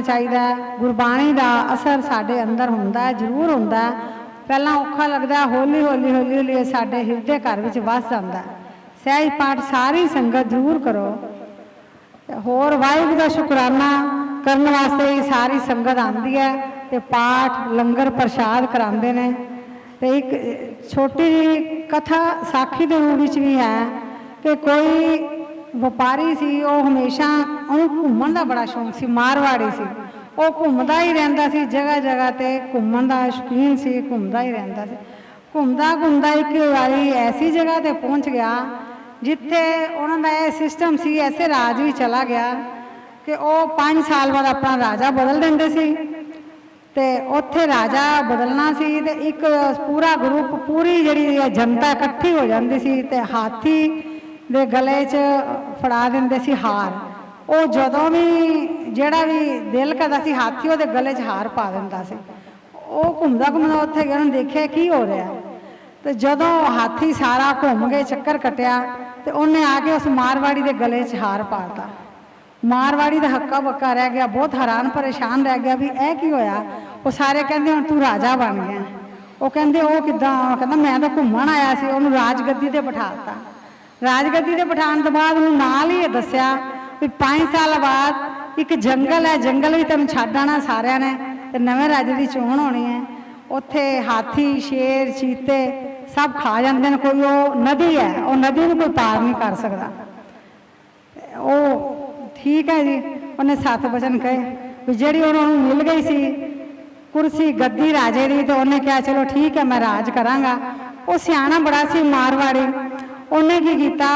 ਚਾਹੀਦਾ ਗੁਰਬਾਣੀ ਦਾ ਅਸਰ ਸਾਡੇ ਅੰਦਰ ਹੁੰਦਾ ਜ਼ਰੂਰ ਹੁੰਦਾ ਪਹਿਲਾਂ ਔਖਾ ਲੱਗਦਾ ਹੌਲੀ ਹੌਲੀ ਹੌਲੀ ਹੌਲੀ ਸਾਡੇ ਹਿਰਦੇ ਘਰ ਵਿੱਚ ਵਸ ਜਾਂਦਾ ਸਹਿਜ ਪਾਠ ਸਾਰੀ ਸੰਗਤ ਜ਼ਰੂਰ ਕਰੋ। ਹੋਰ ਵਾਹਿਗੁਰੂ ਦਾ ਸ਼ੁਕਰਾਨਾ ਕਰਨ ਵਾਸਤੇ ਹੀ ਸਾਰੀ ਸੰਗਤ ਆਉਂਦੀ ਹੈ ਤੇ ਪਾਠ ਲੰਗਰ ਪ੍ਰਸ਼ਾਦ ਕਰਾਉਂਦੇ ਨੇ। ਤੇ ਇੱਕ ਛੋਟੀ ਜਿਹੀ ਕਥਾ ਸਾਖੀ ਦੇ ਰੂਪ ਵਿੱਚ ਵੀ ਹੈ ਕਿ ਕੋਈ ਵਪਾਰੀ ਸੀ, ਉਹ ਹਮੇਸ਼ਾ ਉਹਨੂੰ ਘੁੰਮਣ ਦਾ ਬੜਾ ਸ਼ੌਂਕ ਸੀ, ਮਾਰਵਾੜੀ ਸੀ। ਉਹ ਘੁੰਮਦਾ ਹੀ ਰਹਿੰਦਾ ਸੀ, ਜਗ੍ਹਾ ਜਗ੍ਹਾ ਤੇ ਘੁੰਮਣ ਦਾ ਸ਼ੌਕੀਨ ਸੀ, ਘੁੰਮਦਾ ਹੀ ਰਹਿੰਦਾ ਸੀ। ਘੁੰਮਦਾ ਘੁੰਮਦਾ ਇੱਕ ਵਾਰੀ ਐਸੀ ਜਗ੍ਹਾ ਤੇ ਪਹੁੰਚ ਗਿਆ, ਜਿੱਥੇ ਉਹਨਾਂ ਦਾ ਇਹ ਸਿਸਟਮ ਸੀ, ਐਸੇ ਰਾਜ ਵੀ ਚਲਾ ਗਿਆ ਕਿ ਉਹ 5 ਸਾਲ ਬਾਅਦ ਆਪਣਾ ਰਾਜਾ ਬਦਲ ਦਿੰਦੇ ਸੀ ਤੇ ਉੱਥੇ ਰਾਜਾ ਬਦਲਣਾ ਸੀ ਤੇ ਇੱਕ ਪੂਰਾ ਗਰੁੱਪ ਪੂਰੀ ਜਿਹੜੀ ਇਹ ਜਨਤਾ ਇਕੱਠੀ ਹੋ ਜਾਂਦੀ ਸੀ ਤੇ ਹਾਥੀ ਦੇ ਗਲੇ 'ਚ ਫੜਾ ਦਿੰਦੇ ਸੀ ਹਾਰ। ਉਹ ਜਦੋਂ ਵੀ ਜਿਹੜਾ ਵੀ ਦਿਲ ਕਰਦਾ ਸੀ ਹਾਥੀ, ਉਹਦੇ ਗਲੇ 'ਚ ਹਾਰ ਪਾ ਦਿੰਦਾ ਸੀ। ਉਹ ਘੁੰਮਦਾ ਘੁੰਮਦਾ ਉੱਥੇ ਗਿਆ, ਉਹਨੇ ਦੇਖਿਆ ਕੀ ਹੋ ਰਿਹਾ। ਤੇ ਜਦੋਂ ਹਾਥੀ ਸਾਰਾ ਘੁੰਮ ਕੇ ਚੱਕਰ ਕੱਟਿਆ ਤੇ ਉਹਨੇ ਆ ਕੇ ਉਸ ਮਾਰਵਾੜੀ ਦੇ ਗਲੇ 'ਚ ਹਾਰ ਪਾਤਾ। ਮਾਰਵਾੜੀ ਦਾ ਹੱਕਾ ਬੱਕਾ ਰਹਿ ਗਿਆ, ਬਹੁਤ ਹੈਰਾਨ ਪਰੇਸ਼ਾਨ ਰਹਿ ਗਿਆ ਵੀ ਇਹ ਕੀ ਹੋਇਆ? ਉਹ ਸਾਰੇ ਕਹਿੰਦੇ ਹੁਣ ਤੂੰ ਰਾਜਾ ਬਣ ਗਿਆ। ਉਹ ਕਹਿੰਦੇ ਉਹ ਕਿਦਾਂ ਕਹਿੰਦਾ ਮੈਂ ਤਾਂ ਘੁੰਮਣ ਆਇਆ ਸੀ, ਉਹਨੂੰ ਰਾਜ ਗੱਦੀ ਤੇ ਬਿਠਾਤਾ ਰਾਜਗੱਦੀ ਦੇ ਬਿਠਾਉਣ ਤੋਂ ਬਾਅਦ ਉਹਨੂੰ ਨਾਲ ਹੀ ਇਹ ਦੱਸਿਆ ਵੀ 5 ਸਾਲ ਬਾਅਦ ਇੱਕ ਜੰਗਲ ਹੈ, ਜੰਗਲ ਵੀ ਤੈਨੂੰ ਛੱਡ ਆਣਾ ਸਾਰਿਆਂ ਨੇ ਤੇ ਨਵੇਂ ਰਾਜੇ ਦੀ ਚੋਣ ਹੋਣੀ ਹੈ। ਉੱਥੇ ਹਾਥੀ, ਸ਼ੇਰ, ਚੀਤੇ ਸਭ ਖਾ ਜਾਂਦੇ ਨੇ, ਕੋਈ ਉਹ ਨਦੀ ਹੈ, ਉਹ ਨਦੀ ਨੂੰ ਕੋਈ ਪਾਰ ਨਹੀਂ ਕਰ ਸਕਦਾ। ਉਹ ਠੀਕ ਹੈ ਜੀ, ਉਹਨੇ ਸੱਤ ਬਚਨ ਕਹੇ ਵੀ ਜਿਹੜੀ ਉਹਨਾਂ ਨੂੰ ਮਿਲ ਗਈ ਸੀ ਕੁਰਸੀ ਗੱਦੀ ਰਾਜੇ ਦੀ ਤੇ ਉਹਨੇ ਕਿਹਾ, ਚਲੋ ਠੀਕ ਹੈ, ਮੈਂ ਰਾਜ ਕਰਾਂਗਾ। ਉਹ ਸਿਆਣਾ ਬੜਾ ਸੀ, ਮਾਰਵਾੜੀ। ਉਹਨੇ ਕੀ ਕੀਤਾ?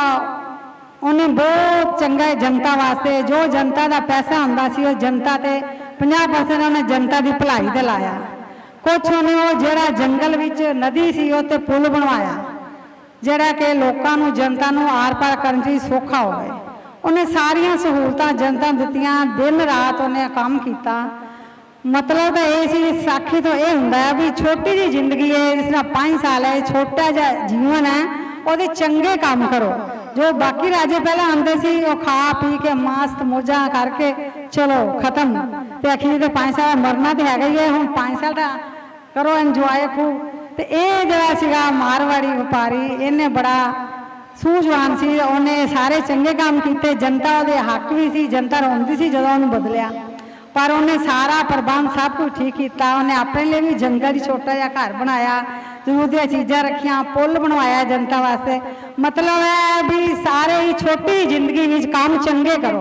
ਉਹਨੇ ਬਹੁਤ ਚੰਗਾ ਜਨਤਾ ਵਾਸਤੇ, ਜੋ ਜਨਤਾ ਦਾ ਪੈਸਾ ਹੁੰਦਾ ਸੀ, ਉਹ ਜਨਤਾ ਤੇ 50% ਉਹਨੇ ਜਨਤਾ ਦੀ ਭਲਾਈ ਤੇ ਲਾਇਆ। ਕੁਛ ਉਹਨੇ ਉਹ ਜਿਹੜਾ ਜੰਗਲ ਵਿੱਚ ਨਦੀ ਸੀ, ਉਹ ਤੇ ਪੁਲ ਬਣਵਾਇਆ, ਜਿਹੜਾ ਕਿ ਲੋਕਾਂ ਨੂੰ, ਜਨਤਾ ਨੂੰ ਆਰ ਪਾਰ ਕਰਨ 'ਚ ਹੀ ਸੌਖਾ ਹੋਵੇ ਉਹਨੇ ਸਾਰੀਆਂ ਸਹੂਲਤਾਂ ਜਨਤਾ ਦਿੱਤੀਆਂ, ਦਿਨ ਰਾਤ ਉਹਨੇ ਕੰਮ ਕੀਤਾ। ਮਤਲਬ ਤਾਂ ਇਹ ਸੀ, ਸਾਖੀ ਤੋਂ ਇਹ ਹੁੰਦਾ ਹੈ ਵੀ ਛੋਟੀ ਜਿਹੀ ਜ਼ਿੰਦਗੀ ਹੈ, ਜਿਸ ਨਾਲ 5 ਸਾਲ ਹੈ ਛੋਟਾ ਜਿਹਾ ਜੀਵਨ ਹੈ ਉਹਦੇ ਚੰਗੇ ਕੰਮ ਕਰੋ। ਜੋ ਬਾਕੀ ਰਾਜੇ ਪਹਿਲਾਂ ਆਉਂਦੇ ਸੀ, ਉਹ ਖਾ ਪੀ ਕੇ ਮਸਤ ਮੋਜਾਂ ਕਰਕੇ ਚਲੋ, ਖਤਮ। ਤੇ ਅਖੀਰ ਤੇ 5 ਸਾਲ ਮਰਨਾ ਤੇ ਹੈਗਾ ਹੀ ਹੈ। ਹੁਣ 5 ਸਾਲ ਦਾ ਕਰੋ ਇੰਜੋਏ ਖੂਬ ਤੇ ਇਹ ਜਿਹੜਾ ਸੀਗਾ ਮਾਰਵਾੜੀ ਵਪਾਰੀ, ਇਹਨੇ ਬੜਾ ਸੂਝਵਾਨ ਸੀ। ਉਹਨੇ ਸਾਰੇ ਚੰਗੇ ਕੰਮ ਕੀਤੇ। ਜਨਤਾ ਉਹਦੇ ਹੱਕ ਵੀ ਸੀ, ਜਨਤਾ ਰੋਂਦੀ ਸੀ ਜਦੋਂ ਉਹਨੂੰ ਬਦਲਿਆ। ਪਰ ਉਹਨੇ ਸਾਰਾ ਪ੍ਰਬੰਧ ਸਭ ਕੁਝ ਠੀਕ ਕੀਤਾ। ਉਹਨੇ ਆਪਣੇ ਲਈ ਵੀ ਜੰਗਲ 'ਚ ਛੋਟਾ ਜਿਹਾ ਘਰ ਬਣਾਇਆ। तो जरूरतिया चीज़ा रखिया, पुल बनवाया जनता वास्ते। मतलब है भी सारे ही छोटी ज़िंदगी में काम चंगे करो।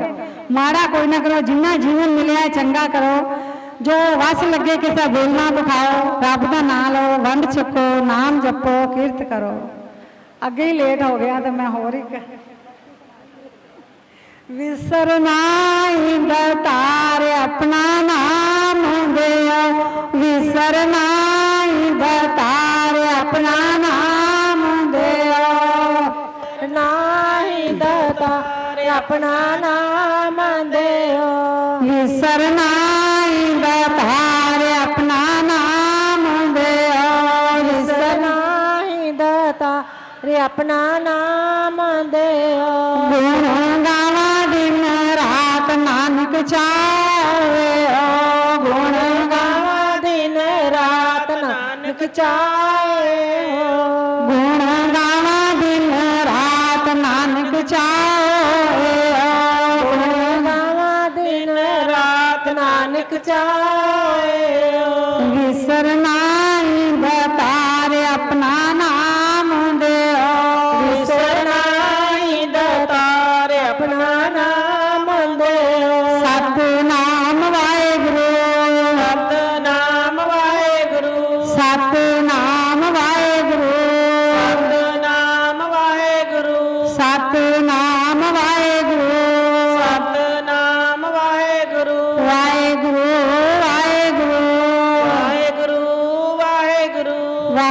माड़ा कोई ना करो, जिन्ना जीवन मिले चंगा करो। जो वस लगे किसा बोलना बिठाओ रब का ना लो वंड छको नाम जपो, कीर्त करो। अगे ही लेट हो गया तो मैं होर ही विसरना ही तार अपना। ਆਪਣਾ ਨਾਮ ਦਿਓ। ਵਿਸਰਨਾ ਇੰਦ ਆਪਣਾ ਨਾਮ ਦਿਓ। ਵਿਸਰਨਾ ਨਾਹੀ ਦਾਤਾਰ ਆਪਣਾ ਨਾਮ ਦਿਓ। ਗਾਵਾ ਦਿਨ ਰਾਤ ਨਾਨਕ ਚਾਵੇ। ਓ ਗੁਣ ਗਾਵਾ ਦਿਨ ਰਾਤ ਨਾਨਕ ਗੁਣ ਗਾਵਾ ਦਿਨ ਰਾਤ ਨਾਨਕ ਚਾਵੇ ਨਾਨਕ ਚਾਇਓ ਵਿਸਰਨਾ ਦਤਾਰ ਆਪਣਾ ਨਾਮ ਦਿਓ। ਵਿਸਰਨਾ ਦਤਾਰ ਆਪਣਾ ਨਾਮ ਦਿਓ। ਸਤ ਨਾਮ ਵਾਹਿਗੁਰੂ। ਸਤ ਨਾਮ ਵਾਹਿਗੁਰੂ। ਸਤ